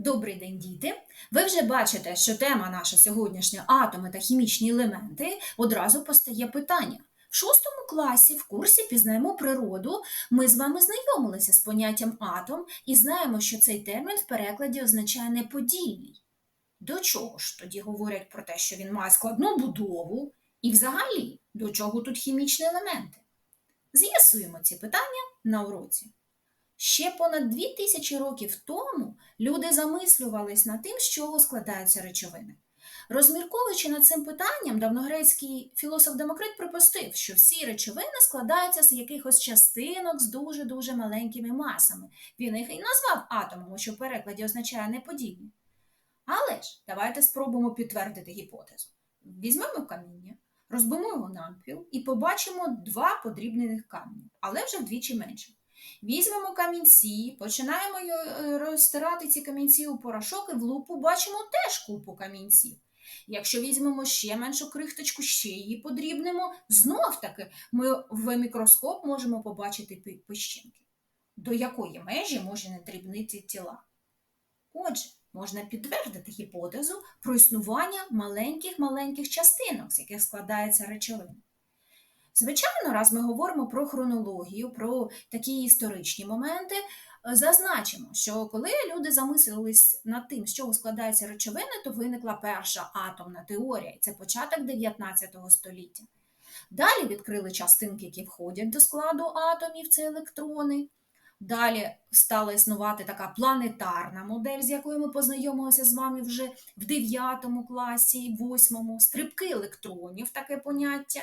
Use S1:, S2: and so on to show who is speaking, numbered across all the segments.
S1: Добрий день, діти! Ви вже бачите, що тема наша сьогоднішня атоми та хімічні елементи одразу постає питання. В шостому класі в курсі пізнаємо природу. Ми з вами знайомилися з поняттям атом і знаємо, що цей термін в перекладі означає неподільний. До чого ж тоді говорять про те, що він має складну будову, і взагалі до чого тут хімічні елементи? З'ясуємо ці питання на уроці. Ще понад дві тисячі років тому люди замислювались над тим, з чого складаються речовини. Розмірковуючи над цим питанням, давногрецький філософ Демокрит припустив, що всі речовини складаються з якихось частинок з дуже-дуже маленькими масами. Він їх і назвав атомами, що в перекладі означає неподібні. Але ж давайте спробуємо підтвердити гіпотезу. Візьмемо каміння, розбимо його навпіл і побачимо два подрібнених камні, але вже вдвічі менше. Візьмемо камінці, починаємо розтирати ці камінці у порошок і в лупу бачимо теж купу камінців. Якщо візьмемо ще меншу крихточку, ще її подрібнемо, знов таки ми в мікроскоп можемо побачити пи- пищинки. До якої межі може не дрібнити тіла? Отже, можна підтвердити гіпотезу про існування маленьких-маленьких частинок, з яких складається речовина. Звичайно, раз ми говоримо про хронологію, про такі історичні моменти, е, зазначимо, що коли люди замислились над тим, з чого складаються речовини, то виникла перша атомна теорія, і це початок 19 століття. Далі відкрили частинки, які входять до складу атомів, це електрони. Далі стала існувати така планетарна модель, з якою ми познайомилися з вами вже в 9 класі, 8, стрибки електронів, таке поняття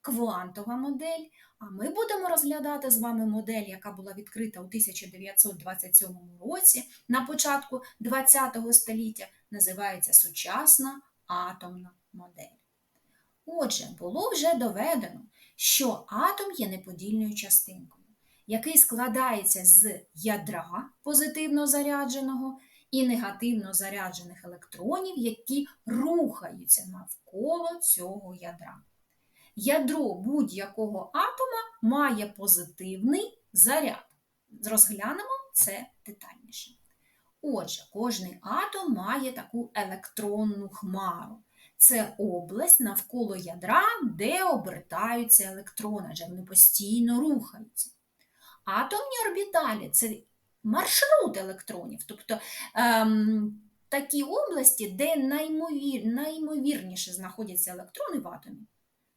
S1: квантова модель. А ми будемо розглядати з вами модель, яка була відкрита у 1927 році, на початку ХХ століття, називається сучасна атомна модель. Отже, було вже доведено, що атом є неподільною частинкою, який складається з ядра позитивно зарядженого і негативно заряджених електронів, які рухаються навколо цього ядра. Ядро будь-якого атома має позитивний заряд. Розглянемо це детальніше. Отже, кожний атом має таку електронну хмару. Це область навколо ядра, де обертаються електрони, адже вони постійно рухаються. Атомні орбіталі це маршрут електронів, тобто ем, такі області, де наймовір, наймовірніше знаходяться електрони в атомі.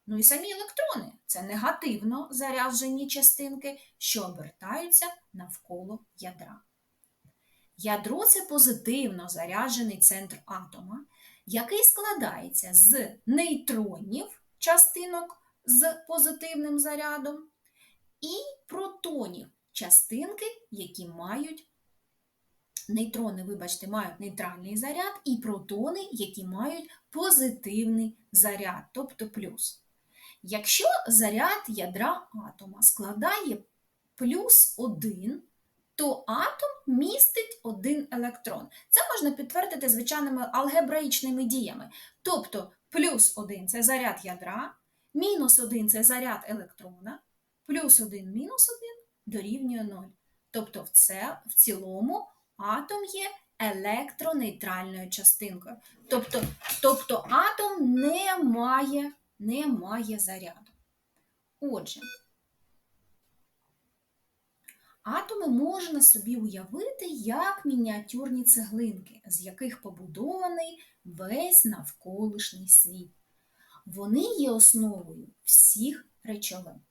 S1: Ну і самі електрони це негативно заряджені частинки, що обертаються навколо ядра. Ядро це позитивно заряджений центр атома, який складається з нейтронів частинок з позитивним зарядом і протонів частинки, які мають нейтрони, вибачте, мають нейтральний заряд, і протони, які мають позитивний заряд, тобто плюс. Якщо заряд ядра атома складає плюс 1, то атом містить один електрон. Це можна підтвердити звичайними алгебраїчними діями. Тобто плюс 1 це заряд ядра, мінус 1 це заряд електрона, плюс 1 мінус 1 дорівнює 0. Тобто в, це, в цілому атом є електронейтральною частинкою. Тобто, тобто атом не має не має заряду. Отже, атоми можна собі уявити як мініатюрні цеглинки, з яких побудований весь навколишній світ. Вони є основою всіх речовин.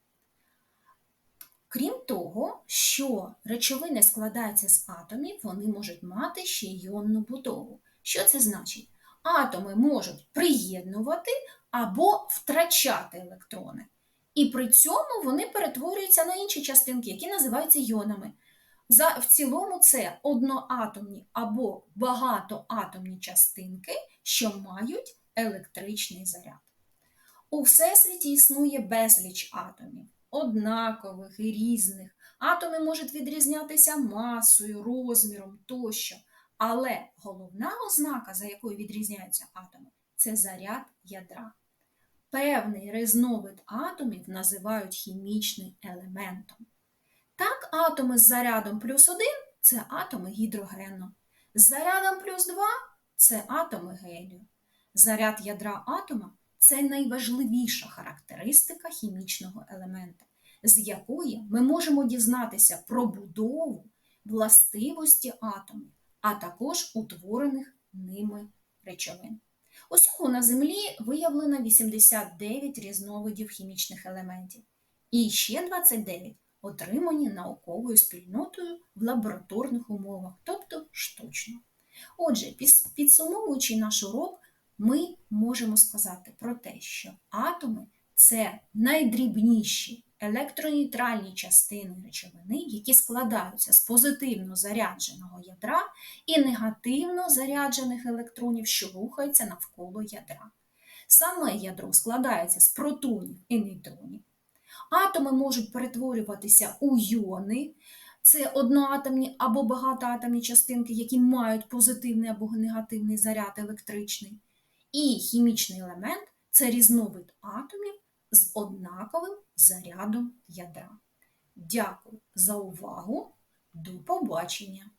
S1: Крім того, що речовини складаються з атомів, вони можуть мати ще йонну будову. Що це значить? Атоми можуть приєднувати або втрачати електрони. І при цьому вони перетворюються на інші частинки, які називаються йонами. За, в цілому це одноатомні або багатоатомні частинки, що мають електричний заряд. У Всесвіті існує безліч атомів, однакових і різних. Атоми можуть відрізнятися масою, розміром тощо. Але головна ознака, за якою відрізняються атоми, це заряд ядра. Певний різновид атомів називають хімічним елементом. Так, атоми з зарядом плюс 1 це атоми гідрогену. З зарядом плюс 2 це атоми гелію. Заряд ядра атома це найважливіша характеристика хімічного елемента, з якої ми можемо дізнатися про будову, властивості атомів, а також утворених ними речовин. Усього на Землі виявлено 89 різновидів хімічних елементів, і ще 29 отримані науковою спільнотою в лабораторних умовах, тобто штучно. Отже, підсумовуючи наш урок, ми можемо сказати про те, що атоми це найдрібніші електронейтральні частини речовини, які складаються з позитивно зарядженого ядра і негативно заряджених електронів, що рухаються навколо ядра. Саме ядро складається з протонів і нейтронів. Атоми можуть перетворюватися у йони, це одноатомні або багатоатомні частинки, які мають позитивний або негативний заряд електричний. І хімічний елемент це різновид атомів з однаковим зарядом ядра. Дякую за увагу. До побачення!